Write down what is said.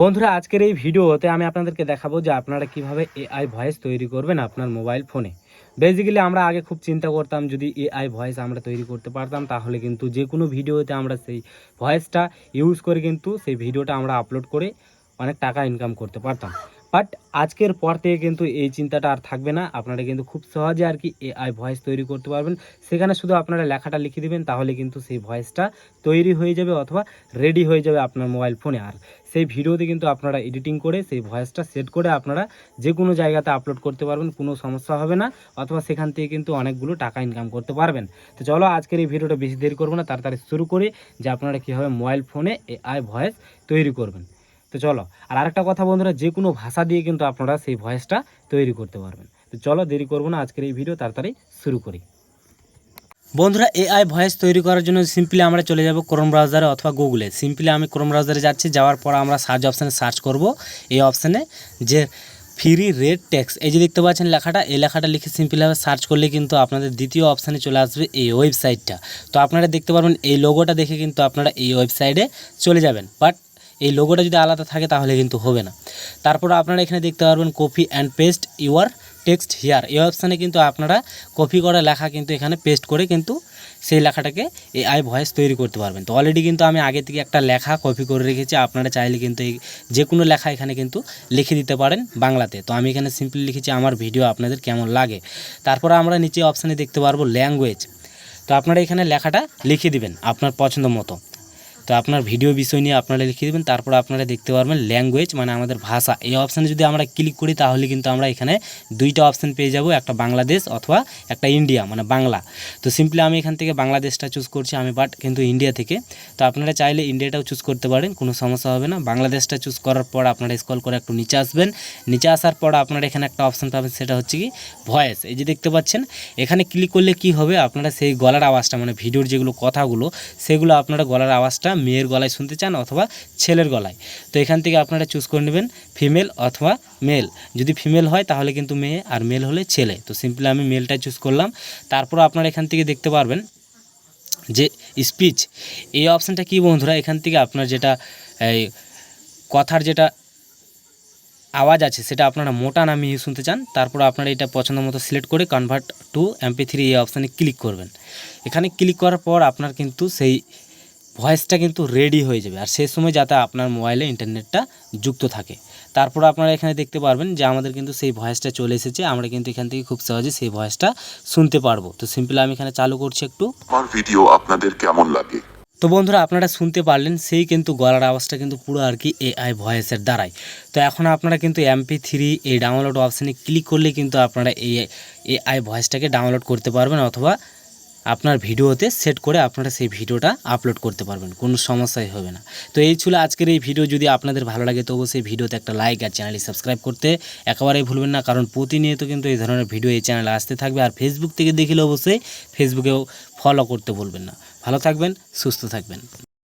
বন্ধুরা, আজকের এই ভিডিওতে আমি আপনাদেরকে দেখাবো যে আপনারা কীভাবে এআই ভয়েস তৈরি করবেন আপনার মোবাইল ফোনে বেসিক্যালি আমরা আগে খুব চিন্তা করতাম যদি এআই ভয়েস আমরা তৈরি করতে পারতাম, তাহলে কিন্তু যে কোনো ভিডিওতে আমরা সেই ভয়েসটা ইউজ করে কিন্তু সেই ভিডিওটা আমরা আপলোড করে অনেক টাকা ইনকাম করতে পারতাম। বাট আজকের পর থেকে কিন্তু এই চিন্তাটা আর থাকবে না। আপনারা কিন্তু খুব সহজে আর কি এআই ভয়েস তৈরি করতে পারবেন। সেখানে শুধু আপনারা লেখাটা লিখে দেবেন, তাহলে কিন্তু সেই ভয়েসটা তৈরি হয়ে যাবে অথবা রেডি হয়ে যাবে আপনার মোবাইল ফোনে আর সেই ভিডিওতে কিন্তু আপনারা এডিটিং করে সেই ভয়েসটা সেট করে আপনারা যে কোনো জায়গাতে আপলোড করতে পারবেন, কোনো সমস্যা হবে না। অথবা সেখান থেকে কিন্তু অনেকগুলো টাকা ইনকাম করতে পারবেন। তো চলো আজকের এই ভিডিওটা বেশি দেরি করব না, তাড়াতাড়ি শুরু করে যে আপনারা কীভাবে মোবাইল ফোনে এআই ভয়েস তৈরি করবেন। তো চলো, আর আরেকটা কথা বন্ধুরা, যে কোনো ভাষা দিয়ে কিন্তু আপনারা সেই ভয়েসটা তৈরি করতে পারবেন। তো চলো, দেরি করব না, আজকের এই ভিডিও তাড়াতাড়ি শুরু করি। বন্ধুরা এআই ভয়েস তৈরি করার জন্য সিম্পলি আমরা চলে যাব ক্রোম ব্রাউজারে অথবা গুগলে সিম্পলি আমি ক্রোম ব্রাউজারে যাচ্ছি, যাওয়ার পর আমরা সার্চ অপশানে সার্চ করব। এই অপশানে যে ফ্রি রেড ট্যাক্স এই যে দেখতে পাচ্ছেন লেখাটা, এই লেখাটা লিখে সিম্পলভাবে সার্চ করলে কিন্তু আপনাদের দ্বিতীয় অপশানে চলে আসবে এই ওয়েবসাইটটা তো আপনারা দেখতে পারবেন, এই লোগোটা দেখে কিন্তু আপনারা এই ওয়েবসাইটে চলে যাবেন। বাট এই লোগোটা যদি আলাদা থাকে তাহলে কিন্তু হবে না। তারপর আপনারা এখানে দেখতে পারবেন copy and paste your text here এই অপশানে কিন্তু আপনারা কপি করা লেখা কিন্তু এখানে পেস্ট করে কিন্তু সেই লেখাটাকে এআই ভয়েস তৈরি করতে পারবেন। তো অলরেডি কিন্তু আমি আগে থেকে একটা লেখা কপি করে রেখেছি, আপনারা চাইলে কিন্তু এই যে কোনো লেখা এখানে কিন্তু লিখে দিতে পারেন বাংলাতে। তো আমি এখানে সিম্পলি লিখেছি আমার ভিডিও আপনাদের কেমন লাগে। তারপর আমরা নিচে অপশানে দেখতে পারব ল্যাঙ্গুয়েজ তো আপনারা এখানে লেখাটা লিখে দিবেন, আপনার পছন্দ মতো। তো আপনার ভিডিও বিষয় নিয়ে আপনারা লিখে দেবেন, তারপর আপনারা দেখতে পারবেন ল্যাঙ্গুয়েজ মানে আমাদের ভাষা। এই অপশানে যদি আমরা ক্লিক করি, তাহলে কিন্তু আমরা এখানে দুইটা অপশান পেয়ে যাব, একটা বাংলাদেশ অথবা একটা ইন্ডিয়া মানে বাংলা। তো সিম্পলি আমি এখান থেকে বাংলাদেশটা চুজ করছি আমি বাট কিন্তু ইন্ডিয়া থেকে। তো আপনারা চাইলে ইন্ডিয়াটাও চুজ করতে পারেন, কোনো সমস্যা হবে না। বাংলাদেশটা চুজ করার পর আপনারা স্কল করে একটু নিচে আসবেন। নিচে আসার পর আপনারা এখানে একটা অপশান পাবেন, সেটা হচ্ছে কি ভয়েস এই যে দেখতে পাচ্ছেন, এখানে ক্লিক করলে কি হবে? আপনারা সেই গলার আওয়াজটা মানে ভিডিওর যেগুলো কথাগুলো, সেগুলো আপনারা গলার আওয়াজটা মেয়ের গলায় শুনতে চান অথবা ছেলের গলায়। তো এখান থেকে আপনারা চুজ করে নেবেন ফিমেল অথবা মেল যদি ফিমেল হয়, তাহলে কিন্তু মেয়ে আর মেল হলে ছেলে। তো সিম্পলি আমি মেলটা চুজ করলাম। তারপর আপনারা এখান থেকে দেখতে পারবেন যে স্পিচ এই অপশানটা কি বন্ধুরা? এখান থেকে আপনার যেটা কথার যেটা আওয়াজ আছে, সেটা আপনারা মোটা নামিয়ে শুনতে চান। তারপর আপনারা এটা পছন্দ মতো সিলেক্ট করে কনভার্ট টু এমপি থ্রি এই অপশানে ক্লিক করবেন। এখানে ক্লিক করার পর আপনার কিন্তু সেই ভয়েসটা কিন্তু রেডি হয়ে যাবে। আর সেই সময় যাতে আপনার মোবাইলে ইন্টারনেটটা যুক্ত থাকে। তারপর আপনারা এখানে দেখতে পারবেন যে আমাদের কিন্তু সেই ভয়েসটা চলে এসেছে। আমরা কিন্তু এখান থেকে খুব সহজে সেই ভয়েসটা শুনতে পারব। তো সিম্পল আমি এখানে চালু করছি একটু। আমার ভিডিও আপনাদের কেমন লাগে? তো বন্ধুরা আপনারা শুনতে পারলেন সেই কিন্তু গলার আওয়াজটা কিন্তু পুরো আর কি এআই ভয়েসের দ্বারাই। তো এখন আপনারা কিন্তু এমপি থ্রি এই ডাউনলোড অপশানে ক্লিক করলে কিন্তু আপনারা এই এআই ভয়েসটাকে ডাউনলোড করতে পারবেন অথবা আপনার ভিডিওতে সেট করে আপনারা সেই ভিডিওটা আপলোড করতে পারবেন, কোনো সমস্যাই হবে না। তো এই ছিল আজকের এই ভিডিও, যদি আপনাদের ভালো লাগে তবু সেই ভিডিওতে একটা লাইক আর চ্যানেলটি সাবস্ক্রাইব করতে। একেবারেই ভুলবেন না, কারণ প্রতিনিয়ত কিন্তু এই ধরনের ভিডিও এই চ্যানেলে আসতে থাকবে। আর ফেসবুক থেকে দেখলে অবশ্যই ফেসবুকেও ফলো করতে ভুলবেন না। ভালো থাকবেন, সুস্থ থাকবেন।